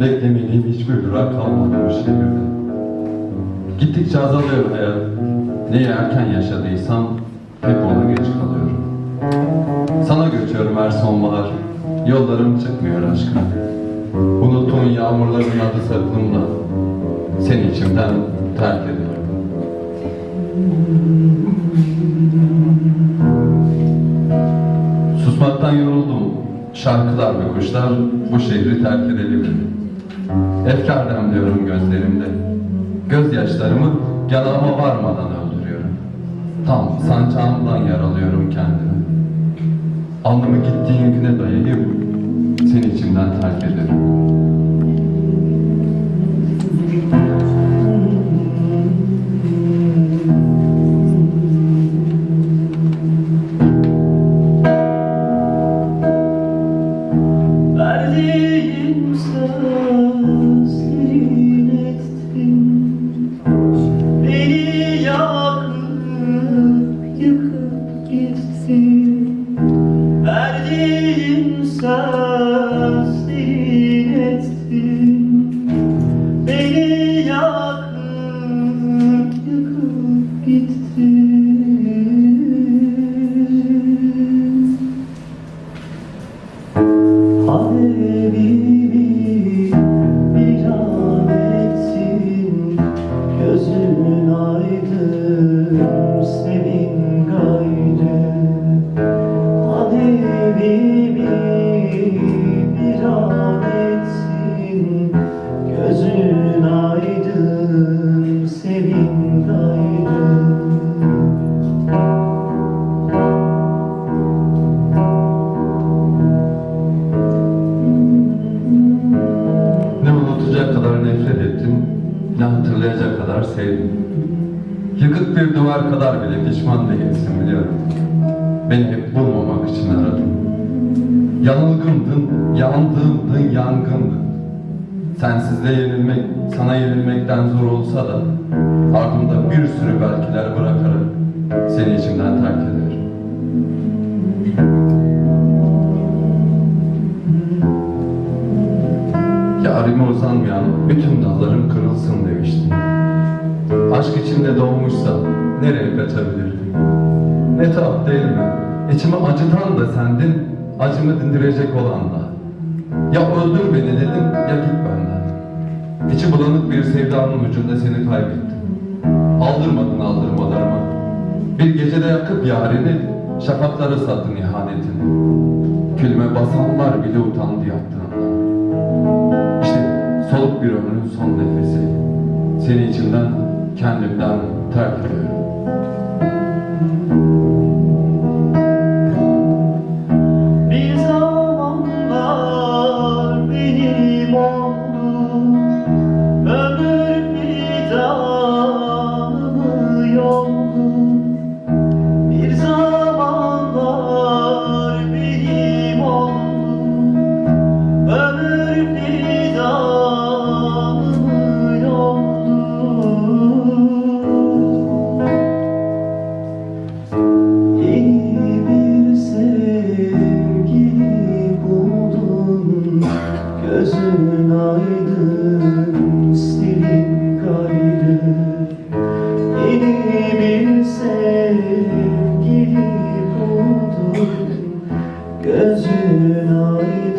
bir durak kalmadı bu şehirde. Gittikçe azalıyor hayat. Neyi erken yaşadıysam hep ona geç kalıyorum. Sana göçüyorum her sonbahar. Yollarım çıkmıyor aşkına. Unuttuğun yağmurların adı saklımda. Seni içimden terk ediyorum. Susmaktan yoruldum. Şarkılar ve kuşlar bu şehri terk edebilir. Efkar demliyorum gözlerimde. Gözyaşlarımı yanağıma varmadan öldürüyorum. Tam sancağımdan yaralıyorum kendimi. Alnımı gittiğin güne dayayıp seni içimden terk ederim. Habibimi bir an etsin. Gözün aydın sevin gayrı Habibimi bir an etsin. Gözün sevdim. Yıkık bir duvar kadar bile pişman değilsin biliyorum. Beni hep bulmamak için aradım. Yanılgımdın, yandığımdın, yangındın. Sensizliğe yenilmek, sana yenilmekten zor olsa da ardımda bir sürü belkiler bırakarak seni içimden terk ederim. Yarime uzanmayan bütün dallarım kırılsın demiştin. Aşk içinde doğmuşsa nereye kaçabilirdim? Ne tuhaf değil mi? İçimi acıtan da sendin, acımı dindirecek olan da. Ya öldür beni dedim, ya git benden. İçi bulanık bir sevdanın ucunda seni kaybettim. Aldırmadın aldırmalarımı. Bir gecede yakıp yarini, şafaklara sattın ihanetini. Külüme basanlar bile utandı yaptığından. İşte soluk bir ömrün son nefesi. Seni içimden, kendimden terk ediyorum. günaydın